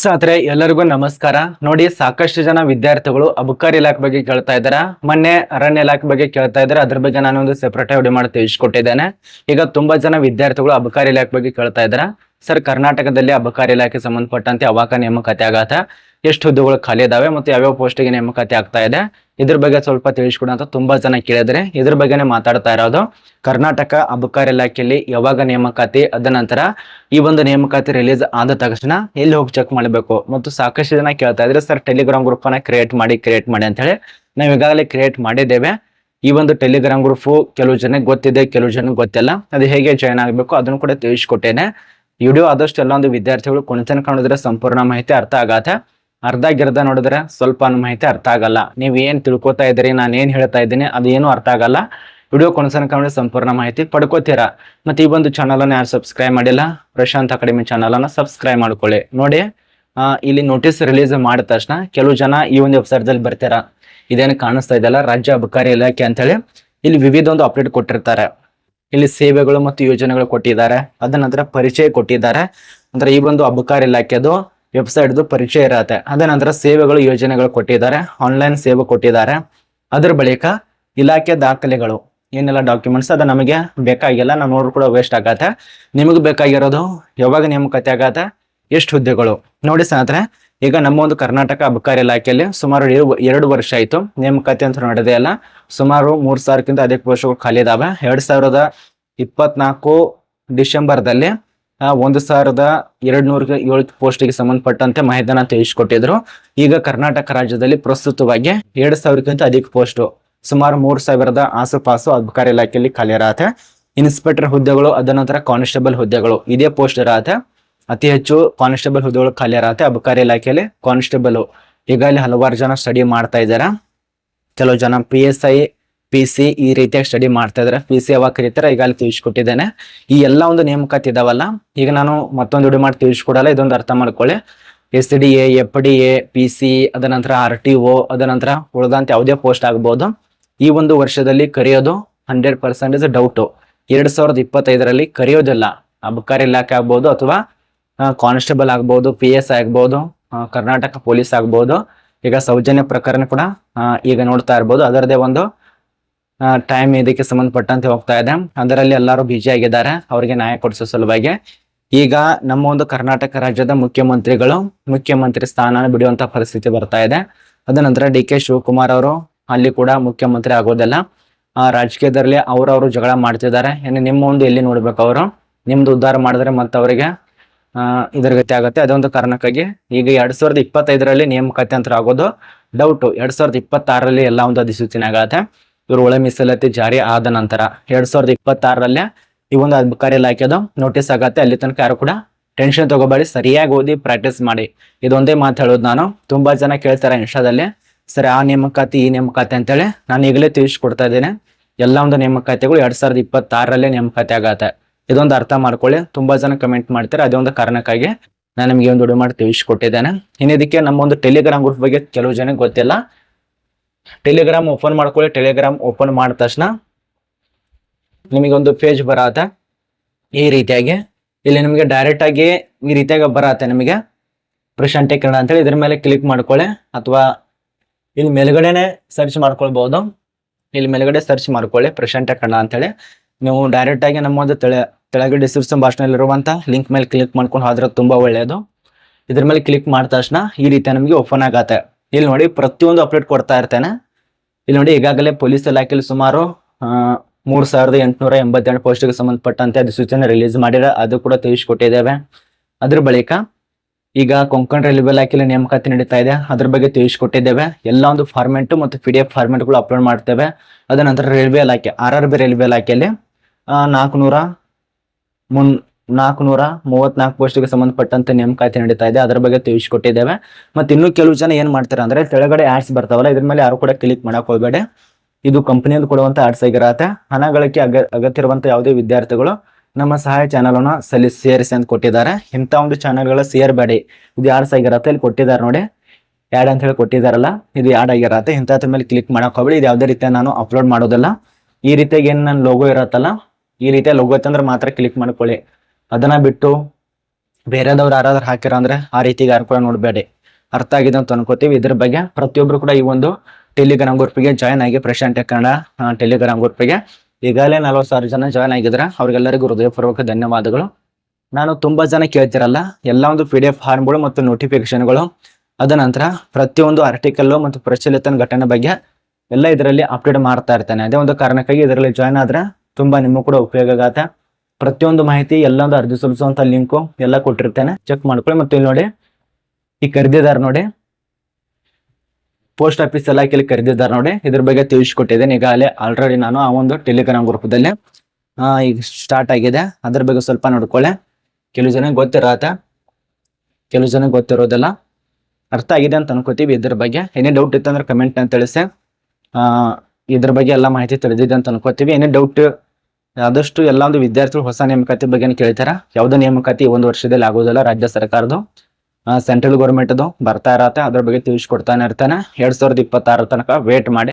ಸಾತ್ರೆ ಎಲ್ಲರಿಗೂ ನಮಸ್ಕಾರ. ನೋಡಿ, ಸಾಕಷ್ಟು ಜನ ವಿದ್ಯಾರ್ಥಿಗಳು ಅಬಕಾರಿ ಇಲಾಖೆ ಬಗ್ಗೆ ಕೇಳ್ತಾ ಇದ್ದಾರೆ? ಮೊನ್ನೆ ಅರಣ್ಯ ಇಲಾಖೆ ಬಗ್ಗೆ ಕೇಳ್ತಾ ಇದ್ದಾರೆ. ಅದ್ರ ಬಗ್ಗೆ ನಾನು ಒಂದು ಸೆಪರೇಟ್ ವಿಡಿಯೋ ಮಾಡಿ ತಿಳಿಸ್ಕೊಟ್ಟಿದ್ದೇನೆ. ಈಗ ತುಂಬಾ ಜನ ವಿದ್ಯಾರ್ಥಿಗಳು ಅಬಕಾರಿ ಇಲಾಖೆ ಬಗ್ಗೆ ಕೇಳ್ತಾ ಇದ್ದಾರೆ? ಸರ್, ಕರ್ನಾಟಕದಲ್ಲಿ ಅಬಕಾರಿ ಇಲಾಖೆ ಸಂಬಂಧಪಟ್ಟಂತೆ ಅವಾಕ ನೇಮಕಾತಿ ಆಗತ್ತ ಎಷ್ಟು ಹುದ್ದೆಗಳು ಖಾಲಿ ಇದಾವೆ ಮತ್ತು ಯಾವ್ಯಾವ ಪೋಸ್ಟಿಗೆ ನೇಮಕಾತಿ ಆಗ್ತಾ ಇದೆ. ಇದ್ರ ಬಗ್ಗೆ ಸ್ವಲ್ಪ ತಿಳಿಸ್ಕೊಡು ಅಂತ ತುಂಬಾ ಜನ ಕೇಳಿದ್ರೆ. ಇದ್ರ ಬಗ್ಗೆನೇ ಮಾತಾಡ್ತಾ ಇರೋದು. ಕರ್ನಾಟಕ ಅಬಕಾರಿ ಇಲಾಖೆಯಲ್ಲಿ ಯಾವಾಗ ನೇಮಕಾತಿ, ಅದ ನಂತರ ಈ ಒಂದು ನೇಮಕಾತಿ ರಿಲೀಸ್ ಆದ ತಕ್ಷಣ ಎಲ್ಲಿ ಹೋಗಿ ಚೆಕ್ ಮಾಡಬೇಕು? ಮತ್ತು ಸಾಕಷ್ಟು ಜನ ಕೇಳ್ತಾ ಇದ್ರೆ, ಸರ್ ಟೆಲಿಗ್ರಾಮ್ ಗ್ರೂಪ್ ಅನ್ನ ಕ್ರಿಯೇಟ್ ಮಾಡಿ ಕ್ರಿಯೇಟ್ ಮಾಡಿ ಅಂತ ಹೇಳಿ ನಾವು ಈಗಾಗಲೇ ಕ್ರಿಯೇಟ್ ಮಾಡಿದ್ದೇವೆ. ಈ ಒಂದು ಟೆಲಿಗ್ರಾಮ್ ಗ್ರೂಪ್ ಕೆಲವು ಜನಕ್ಕೆ ಗೊತ್ತಿದೆ, ಕೆಲವು ಜನಕ್ಕೆ ಗೊತ್ತಿಲ್ಲ. ಅದು ಹೇಗೆ ಜಾಯ್ನ್ ಆಗಬೇಕು ಅದನ್ನು ಕೂಡ ತಿಳಿಸ್ಕೊಟ್ಟೇನೆ. ವಿಡಿಯೋ ಆದಷ್ಟು ಎಲ್ಲ ಒಂದು ವಿದ್ಯಾರ್ಥಿಗಳು ಕುಣಿತನ ಕಾಣಿದ್ರೆ ಸಂಪೂರ್ಣ ಮಾಹಿತಿ ಅರ್ಥ ಆಗತ್ತೆ. ಅರ್ಧ ಗಿರ್ಧ ನೋಡಿದ್ರೆ ಸ್ವಲ್ಪ ಮಾಹಿತಿ ಅರ್ಥ ಆಗಲ್ಲ. ನೀವು ಏನ್ ತಿಳ್ಕೊತಾ ಇದ್ದೀರಿ, ನಾನು ಏನ್ ಹೇಳ್ತಾ ಇದ್ದೀನಿ ಅದೇನು ಅರ್ಥ ಆಗಲ್ಲ. ವಿಡಿಯೋ ಕೊನೆಸನಕ ಕಾಣಿದ್ರೆ ಸಂಪೂರ್ಣ ಮಾಹಿತಿ ಪಡ್ಕೋತೀರಾ. ಮತ್ತೆ ಈ ಒಂದು ಚಾನಲ್ ಅನ್ನ ಯಾರು ಸಬ್ಸ್ಕ್ರೈಬ್ ಮಾಡಿಲ್ಲ, ಪ್ರಶಾಂತ್ ಅಕಾಡೆಮಿ ಚಾನಲ್ ಅನ್ನ ಸಬ್ಸ್ಕ್ರೈಬ್ ಮಾಡ್ಕೊಳ್ಳಿ. ನೋಡಿ ಇಲ್ಲಿ ನೋಟಿಸ್ ರಿಲೀಸ್ ಮಾಡಿದ ತಕ್ಷಣ ಕೆಲವು ಜನ ಈ ಒಂದು ವೆಬ್ಸೈಟ್ ದಲ್ಲಿ ಬರ್ತೀರಾ. ಇದೇನು ಕಾಣಿಸ್ತಾ ಇದೆಯಲ್ಲ, ರಾಜ್ಯ ಅಬಕಾರಿ ಇಲಾಖೆ ಅಂತೇಳಿ. ಇಲ್ಲಿ ವಿವಿಧ ಒಂದು ಅಪ್ಡೇಟ್ ಕೊಟ್ಟಿರ್ತಾರೆ. ಇಲ್ಲಿ ಸೇವೆಗಳು ಮತ್ತು ಯೋಜನೆಗಳು ಕೊಟ್ಟಿದ್ದಾರೆ. ಅದ ನಂತರ ಪರಿಚಯ ಕೊಟ್ಟಿದ್ದಾರೆ. ಅಂದ್ರೆ ಈ ಒಂದು ಅಬಕಾರಿ ಇಲಾಖೆದು ವೆಬ್ಸೈಟ್ದು ಪರಿಚಯ ಇರತ್ತೆ. ಅದ ನಂತರ ಸೇವೆಗಳು, ಯೋಜನೆಗಳು ಕೊಟ್ಟಿದ್ದಾರೆ. ಆನ್ಲೈನ್ ಸೇವೆ ಕೊಟ್ಟಿದ್ದಾರೆ. ಅದ್ರ ಬಳಿಕ ಇಲಾಖೆ ದಾಖಲೆಗಳು, ಏನೆಲ್ಲ ಡಾಕ್ಯುಮೆಂಟ್ಸ್ ಅದು ನಮಗೆ ಬೇಕಾಗಿಲ್ಲ, ನಾವು ನೋಡ್ರು ಕೂಡ ವೇಸ್ಟ್ ಆಗತ್ತೆ. ನಿಮಗೆ ಬೇಕಾಗಿರೋದು ಯಾವಾಗ ನೇಮಕಾತಿ ಆಗತ್ತೆ, ಎಷ್ಟು ಹುದ್ದೆಗಳು. ನೋಡಿ ಸ್ನೇಹಿತರೆ, ಈಗ ನಮ್ಮ ಒಂದು ಕರ್ನಾಟಕ ಅಬಕಾರಿ ಇಲಾಖೆಯಲ್ಲಿ ಸುಮಾರು ಎರಡು- ವರ್ಷ ಆಯ್ತು ನೇಮಕಾತಿ ಅಂತ ನಡೆದೇ ಇಲ್ಲ. ಸುಮಾರು ಮೂರು ಸಾವಿರಕ್ಕಿಂತ ಅಧಿಕ ವರ್ಷಗಳು ಖಾಲಿ ಇದಾವೆ. ಎರಡು ಸಾವಿರದ ಇಪ್ಪತ್ನಾಲ್ಕು ಡಿಸೆಂಬರ್ದಲ್ಲಿ ಒಂದು ಸಾವಿರದ ಎರಡ್ ನೂರ ಏಳು ಪೋಸ್ಟ್ಗೆ ಸಂಬಂಧಪಟ್ಟಂತೆ ಮಾಹಿತಿಯನ್ನ ತಿಳಿಸಿಕೊಟ್ಟಿದ್ರು. ಈಗ ಕರ್ನಾಟಕ ರಾಜ್ಯದಲ್ಲಿ ಪ್ರಸ್ತುತವಾಗಿ ಎರಡು ಸಾವಿರಕ್ಕಿಂತ ಅಧಿಕ ಪೋಸ್ಟ್, ಸುಮಾರು ಮೂರ್ ಸಾವಿರದ ಆಸುಪಾಸು ಅಬಕಾರಿ ಇಲಾಖೆಯಲ್ಲಿ ಖಾಲಿ ಇರತ್ತೆ ಇನ್ಸ್ಪೆಕ್ಟರ್ ಹುದ್ದೆಗಳು ಅದ ನಂತರ ಕಾನ್ಸ್ಟೇಬಲ್ ಹುದ್ದೆಗಳು, ಇದೇ ಪೋಸ್ಟ್ ಇರತ್ತೆ ಅತಿ ಹೆಚ್ಚು ಕಾನ್ಸ್ಟೇಬಲ್ ಹುದ್ದೆಗಳು ಖಾಲಿ ಇರತ್ತೆ ಅಬಕಾರಿ ಇಲಾಖೆಯಲ್ಲಿ. ಕಾನ್ಸ್ಟೇಬಲ್ ಈಗ ಇಲ್ಲಿ ಹಲವಾರು ಜನ ಸ್ಟಡಿ ಮಾಡ್ತಾ ಇದ್ದಾರೆ. ಕೆಲವು ಜನ P S I P C ಈ ರೀತಿಯಾಗಿ ಸ್ಟಡಿ ಮಾಡ್ತಾ ಇದ್ರೆ. ಪಿ ಸಿ ಯಾವಾಗ ಕರೀತಾರೆ? ಈಗ ಅಲ್ಲಿ ತಿಳಿಸ್ಕೊಟ್ಟಿದ್ದೇನೆ. ಈ ಎಲ್ಲ ಒಂದು ನೇಮಕಾತಿ ಇದಾವಲ್ಲ, ಈಗ ನಾನು ಮತ್ತೊಂದು ವಿಡಿಯೋ ಮಾಡಿ ತಿಳಿಸ್ಕೊಡಲ್ಲ, ಇದೊಂದು ಅರ್ಥ ಮಾಡ್ಕೊಳ್ಳಿ. S D A F D A P C ಅದ ನಂತರ ಆರ್ ಟಿ ಒ ಅದ ನಂತರ ಉಳಿದಂತ ಯಾವುದೇ ಪೋಸ್ಟ್ ಆಗ್ಬೋದು. ಈ ಒಂದು ವರ್ಷದಲ್ಲಿ ಕರೆಯೋದು ಹಂಡ್ರೆಡ್ ಪರ್ಸೆಂಟೇಜ್ ಡೌಟು ಎರಡ್ ಸಾವಿರದ ಇಪ್ಪತ್ತೈದರಲ್ಲಿ ಕರೆಯೋದಿಲ್ಲ. ಅಬಕಾರಿ ಇಲಾಖೆ ಆಗ್ಬೋದು ಅಥವಾ ಕಾನ್ಸ್ಟೇಬಲ್ ಆಗ್ಬೋದು ಪಿ ಎಸ್ ಆಗ್ಬೋದು ಕರ್ನಾಟಕ ಪೊಲೀಸ್ ಆಗ್ಬೋದು. ಈಗ ಸೌಜನ್ಯ ಪ್ರಕರಣ ಕೂಡ ಈಗ ನೋಡ್ತಾ ಇರ್ಬೋದು. ಅದರದೇ ಒಂದು ಟೈಮ್ ಇದಕ್ಕೆ ಸಂಬಂಧಪಟ್ಟಂತೆ ಹೋಗ್ತಾ ಇದೆ. ಅದರಲ್ಲಿ ಎಲ್ಲರೂ ಬಿಜಿ ಆಗಿದ್ದಾರೆ. ಅವರಿಗೆ ನ್ಯಾಯ ಕೊಡಿಸೋ ಸಲುವಾಗಿ. ಈಗ ನಮ್ಮ ಒಂದು ಕರ್ನಾಟಕ ರಾಜ್ಯದ ಮುಖ್ಯಮಂತ್ರಿಗಳು ಮುಖ್ಯಮಂತ್ರಿ ಸ್ಥಾನ ಬಿಡುವಂತ ಪರಿಸ್ಥಿತಿ ಬರ್ತಾ ಇದೆ. ಅದ ನಂತರ ಡಿ ಕೆ ಶಿವಕುಮಾರ್ ಅವರು ಅಲ್ಲಿ ಕೂಡ ಮುಖ್ಯಮಂತ್ರಿ ಆಗೋದಿಲ್ಲ. ಆ, ರಾಜಕೀಯದಲ್ಲಿ ಅವರವರು ಜಗಳ ಮಾಡ್ತಿದ್ದಾರೆ. ಇನ್ನು ನಿಮ್ಮ ಒಂದು ಎಲ್ಲಿ ನೋಡ್ಬೇಕು ಅವರು? ನಿಮ್ದು ಉದ್ಧಾರ ಮಾಡಿದ್ರೆ ಮತ್ತೆ ಅವರಿಗೆ ಇದರ ಇದ್ರ ಗತಿ ಆಗುತ್ತೆ. ಅದೊಂದು ಕಾರಣಕ್ಕಾಗಿ ಈಗ ಎರಡ್ ಸಾವಿರದ ಇಪ್ಪತ್ತೈದರಲ್ಲಿ ನೇಮಕಾತಿ ಅಂತ ಆಗೋದು ಡೌಟ್ ಎರಡ್ ಸಾವಿರದ ಇಪ್ಪತ್ತಾರರಲ್ಲಿ ಎಲ್ಲ ಒಂದು ಅಧಿಸೂಚನೆ ಆಗತ್ತೆ. ಇವರು ಒಳ ಮೀಸಲಾತಿ ಜಾರಿ ಆದ ನಂತರ ಎರಡ್ ಸಾವಿರದ ಇಪ್ಪತ್ತಾರರಲ್ಲೇ ಈ ಒಂದು ಅಧಿಕಾರಿ ಇಲಾಖೆದು ನೋಟಿಸ್ ಆಗತ್ತೆ. ಅಲ್ಲಿ ತನಕ ಯಾರು ಕೂಡ ಟೆನ್ಷನ್ ತಗೋಬೇಡಿ, ಸರಿಯಾಗಿ ಓದಿ ಪ್ರಾಕ್ಟೀಸ್ ಮಾಡಿ. ಇದೊಂದೇ ಮಾತು ಹೇಳೋದು ನಾನು. ತುಂಬಾ ಜನ ಕೇಳ್ತಾರೆ ಇನ್ಸ್ಟಾದಲ್ಲಿ, ಸರಿ, ಆ ನೇಮಕಾತಿ, ಈ ನೇಮಕಾತಿ ಅಂತೇಳಿ ನಾನು ಈಗಲೇ ತಿಳಿಸ್ಕೊಡ್ತಾ ಇದ್ದೇನೆ. ಎಲ್ಲ ಒಂದು ನೇಮಕಾತಿಗಳು ಎರಡ್ ಸಾವಿರದ ಇಪ್ಪತ್ತಾರರಲ್ಲೇ ನೇಮಕಾತಿ ಆಗತ್ತೆ. ಇದೊಂದು ಅರ್ಥ ಮಾಡ್ಕೊಳ್ಳಿ. ತುಂಬಾ ಜನ ಕಮೆಂಟ್ ಮಾಡ್ತಾರೆ. ಅದೇ ಒಂದು ಕಾರಣಕ್ಕಾಗಿ ನಾನು ನಿಮಗೆ ಒಂದು ವಿಡಿಯೋ ಮಾಡಿ ತಿಳಿಸ್ಕೊಟ್ಟಿದ್ದೇನೆ. ಇನ್ನಿದಕ್ಕೆ ನಮ್ಮ ಒಂದು ಟೆಲಿಗ್ರಾಮ್ ಗ್ರೂಪ್ ಬಗ್ಗೆ ಕೆಲವು ಜನಕ್ಕೆ ಗೊತ್ತಿಲ್ಲ. ಟೆಲಿಗ್ರಾಮ್ ಓಪನ್ ಮಾಡ್ಕೊಳ್ಳಿ. ಟೆಲಿಗ್ರಾಮ್ ಓಪನ್ ಮಾಡಿದ ತಕ್ಷಣ ನಿಮಗೊಂದು ಪೇಜ್ ಬರತ್ತೆ. ಈ ರೀತಿಯಾಗಿ. ಇಲ್ಲಿ ನಿಮಗೆ ಡೈರೆಕ್ಟ್ ಆಗಿ ಈ ರೀತಿಯಾಗಿ ಬರತ್ತೆ ನಿಮಗೆ. ಪ್ರಶಾಂತಿ ಕನ್ನಡ ಅಂತೇಳಿ. ಇದ್ರ ಮೇಲೆ ಕ್ಲಿಕ್ ಮಾಡ್ಕೊಳ್ಳಿ. ಅಥವಾ ಇಲ್ಲಿ ಮೇಲ್ಗಡೆನೆ ಸರ್ಚ್ ಮಾಡ್ಕೊಳ್ಬಹುದು ಇಲ್ಲಿ ಮೇಲ್ಗಡೆ ಸರ್ಚ್ ಮಾಡ್ಕೊಳ್ಳಿ. ಪ್ರಶಾಂತಿ ಕನ್ನಡ ಅಂತೇಳಿ. ನೀವು ಡೈರೆಕ್ಟ್ ಆಗಿ ನಮ್ಮ ಒಂದು ತೆಳ, ತೆಳಗೆ ಡಿಸ್ಕ್ರಿಪ್ಷನ್ ಬಾಕ್ಸ್ನಲ್ಲಿ ಇರುವಂತ ಲಿಂಕ್ ಮೇಲೆ ಕ್ಲಿಕ್ ಮಾಡ್ಕೊಂಡು ಹೋದ್ರೆ ತುಂಬಾ ಒಳ್ಳೆಯದು. ಇದ್ರ ಮೇಲೆ ಕ್ಲಿಕ್ ಮಾಡಿದ ತಕ್ಷಣ ಈ ರೀತಿ ನಮಗೆ ಓಪನ್ ಆಗತ್ತೆ. ಇಲ್ಲಿ ನೋಡಿ ಪ್ರತಿಯೊಂದು ಅಪ್ಡೇಟ್ ಕೊಡ್ತಾ ಇರ್ತೇನೆ. ಇಲ್ಲಿ ನೋಡಿ ಈಗಾಗಲೇ ಪೊಲೀಸ್ ಇಲಾಖೆಯಲ್ಲಿ ಸುಮಾರು ಮೂರು ಸಾವಿರದ ಎಂಟುನೂರ ಎಂಬತ್ತೆರಡು ಪೋಸ್ಟ್ಗೆ ಸಂಬಂಧಪಟ್ಟಂತೆ ಅಧಿಸೂಚನೆ ರಿಲೀಸ್ ಮಾಡಿರ ಅದು ಕೂಡ ತಿಳಿಸಿಕೊಟ್ಟಿದ್ದೇವೆ. ಅದ್ರ ಬಳಿಕ ಈಗ ಕೊಂಕಣ ರೈಲ್ವೆ ಇಲಾಖೆಯಲ್ಲಿ ನೇಮಕಾತಿ ನಡೀತಾ ಇದೆ. ಅದ್ರ ಬಗ್ಗೆ ತಿಳಿಸ್ಕೊಟ್ಟಿದ್ದೇವೆ. ಎಲ್ಲ ಒಂದು ಫಾರ್ಮೆಟ್ ಮತ್ತು ಪಿ ಡಿ ಎಫ್ ಫಾರ್ಮೆಟ್ಗಳು ಅಪ್ಲೋಡ್ ಮಾಡ್ತೇವೆ. ಅದ ನಂತರ ರೈಲ್ವೆ ಇಲಾಖೆ ಆರ್ ಆರ್ ಬಿ ರೈಲ್ವೆ ಇಲಾಖೆಯಲ್ಲಿ ನಾಲ್ಕುನೂರ ಮುನ್ ನಾಲ್ಕುನೂರ ಮೂವತ್ನಾಲ್ಕು ಪೋಸ್ಟ್ಗೆ ಸಂಬಂಧಪಟ್ಟಂತೆ ನೇಮಕಾತಿ ನಡೀತಾ ಇದೆ. ಅದರ ಬಗ್ಗೆ ತಿಳಿಸಿಕೊಟ್ಟಿದ್ದೇವೆ. ಮತ್ತು ಇನ್ನೂ ಕೆಲವು ಜನ ಏನು ಮಾಡ್ತಾರೆ ಅಂದರೆ ಕೆಳಗಡೆ ಆಡ್ಸ್ ಬರ್ತಾವಲ್ಲ, ಇದ್ರ ಮೇಲೆ ಯಾರು ಕೂಡ ಕ್ಲಿಕ್ ಮಾಡಕ್ ಹೋಗಬೇಡಿ. ಇದು ಕಂಪನಿಯಿಂದ ಕೊಡುವಂತ ಆಡ್ಸ್ ಆಗಿರತ್ತೆ. ಹಣ ಗಳಿಕೆ ಅಗ ಅಗತ್ಯ ಇರುವಂತ ಯಾವುದೇ ವಿದ್ಯಾರ್ಥಿಗಳು ನಮ್ಮ ಸಹಾಯ ಚಾನಲ್ ಅನ್ನ ಸಲ್ಲಿ ಸೇರಿಸಿ ಅಂತ ಕೊಟ್ಟಿದ್ದಾರೆ. ಇಂಥ ಒಂದು ಚಾನಲ್ಗಳ ಸೇರ್ಬೇಡಿ. ಇದು ಆಡ್ಸ್ ಆಗಿರತ್ತೆ ಇಲ್ಲಿ ಕೊಟ್ಟಿದ್ದಾರೆ ನೋಡಿ. ಆ್ಯಡ್ ಅಂತ ಹೇಳಿ ಕೊಟ್ಟಿದ್ದಾರಲ್ಲ, ಇದು ಯಾಡ್ ಆಗಿರತ್ತೆ. ಇಂಥದ್ರ ಮೇಲೆ ಕ್ಲಿಕ್ ಮಾಡಕ್ ಹೋಗಬೇಡಿ. ಇದು ಯಾವುದೇ ರೀತಿಯ ನಾನು ಅಪ್ಲೋಡ್ ಮಾಡೋದಿಲ್ಲ. ಈ ರೀತಿಯಾಗಿ ಏನು ನನ್ನ ಲೋಗೋ ಇರತ್ತಲ್ಲ, ಈ ರೀತಿಯ ಲೋಗೋ ಇತ್ತಂದ್ರೆ ಮಾತ್ರ ಕ್ಲಿಕ್ ಮಾಡ್ಕೊಳ್ಳಿ. ಅದನ್ನ ಬಿಟ್ಟು ಬೇರೆದವ್ರು ಯಾರಾದ್ರೂ ಹಾಕಿರ ಅಂದ್ರೆ ಆ ರೀತಿ ಯಾರು ಕೂಡ ನೋಡಬೇಡಿ. ಅರ್ಥ ಆಗಿದೆ ಅಂತ ಅನ್ಕೋತೀವಿ. ಇದ್ರ ಬಗ್ಗೆ ಪ್ರತಿಯೊಬ್ರು ಕೂಡ ಈ ಒಂದು ಟೆಲಿಗ್ರಾಮ್ ಗ್ರೂಪ್ಗೆ ಜಾಯ್ನ್ ಆಗಿ ಪ್ರಶಾಂತ್ ಕನ್ನಡ ಟೆಲಿಗ್ರಾಮ್ ಗ್ರೂಪ್ಗೆ ಈಗಾಗಲೇ ನಲವತ್ತು ಸಾವಿರ ಜನ ಜಾಯ್ನ್ ಆಗಿದ್ರೆ ಅವ್ರಿಗೆಲ್ಲರಿಗೂ ಹೃದಯಪೂರ್ವಕ ಧನ್ಯವಾದಗಳು. ನಾನು ತುಂಬಾ ಜನ ಕೇಳ್ತಿರಲ್ಲ, ಎಲ್ಲ ಒಂದು ಪಿ ಡಿ ಎಫ್ ಫಾರ್ಮ್ಗಳು ಮತ್ತು ನೋಟಿಫಿಕೇಶನ್ಗಳು ಅದ ನಂತರ ಪ್ರತಿಯೊಂದು ಆರ್ಟಿಕಲ್ ಮತ್ತು ಪ್ರಚಲಿತ ಘಟನೆ ಬಗ್ಗೆ ಎಲ್ಲ ಇದರಲ್ಲಿ ಅಪ್ಡೇಟ್ ಮಾಡ್ತಾ ಇರ್ತಾನೆ. ಅದೇ ಒಂದು ಕಾರಣಕ್ಕಾಗಿ ಇದರಲ್ಲಿ ಜಾಯ್ನ್ ಆದ್ರೆ ತುಂಬಾ ನಿಮಗೂ ಕೂಡ ಉಪಯೋಗ ಆಗತ್ತೆ. ಪ್ರತಿಯೊಂದು ಮಾಹಿತಿ ಎಲ್ಲೊಂದು ಅರ್ಜಿ ಸಲ್ಲಿಸುವಂತ ಲಿಂಕು ಎಲ್ಲ ಕೊಟ್ಟಿರ್ತೇನೆ. ಚೆಕ್ ಮಾಡ್ಕೊಳ್ಳಿ. ಮತ್ತು ಇಲ್ಲಿ ನೋಡಿ, ಈ ಕರೆದಿದ್ದಾರೆ ನೋಡಿ ಪೋಸ್ಟ್ ಆಫೀಸ್ ಇಲಾಖೆಯಲ್ಲಿ ಕರೆದಿದ್ದಾರೆ ನೋಡಿ, ಇದ್ರ ಬಗ್ಗೆ ತಿಳಿಸ್ಕೊಟ್ಟಿದ್ದೇನೆ. ಈಗಾಗಲೇ ಆಲ್ರೆಡಿ ನಾನು ಆ ಒಂದು ಟೆಲಿಗ್ರಾಮ್ ಗ್ರೂಪ್ದಲ್ಲಿ ಈಗ ಸ್ಟಾರ್ಟ್ ಆಗಿದೆ. ಅದ್ರ ಬಗ್ಗೆ ಸ್ವಲ್ಪ ನೋಡ್ಕೊಳ್ಳಿ. ಕೆಲವು ಜನ ಗೊತ್ತಿರತ್ತೆ. ಕೆಲವು ಜನ ಗೊತ್ತಿರೋದಿಲ್ಲ. ಅರ್ಥ ಆಗಿದೆ ಅಂತ ಅನ್ಕೋತೀವಿ ಇದ್ರ ಬಗ್ಗೆ. ಏನೇ ಡೌಟ್ ಇತ್ತಂದ್ರೆ ಕಮೆಂಟ್ ಅಂತ ತಿಳಿಸಿ. ಇದ್ರ ಬಗ್ಗೆ ಎಲ್ಲ ಮಾಹಿತಿ ತಿಳಿದಿದೆ ಅಂತ ಅನ್ಕೋತೀವಿ. ಏನೇ ಡೌಟ್ ಆದಷ್ಟು ಎಲ್ಲ ಒಂದು ವಿದ್ಯಾರ್ಥಿಗಳು ಹೊಸ ನೇಮಕಾತಿ ಬಗ್ಗೆ ಕೇಳ್ತಾರ? ಯಾವ್ದು ನೇಮಕಾತಿ ಒಂದು ವರ್ಷದಲ್ಲಿ ಆಗೋದಿಲ್ಲ ರಾಜ್ಯ ಸರ್ಕಾರದ್ದು? ಸೆಂಟ್ರಲ್ ಗೌರ್ಮೆಂಟ್ದು ಬರ್ತಾ ಇರತ್ತೆ, ಅದ್ರ ಬಗ್ಗೆ ತಿಳಿಸ್ಕೊಡ್ತಾನೆ ಇರ್ತಾನೆ. ಎರಡ್ ಸಾವಿರದ ಇಪ್ಪತ್ತಾರ ತನಕ ವೇಟ್ ಮಾಡಿ.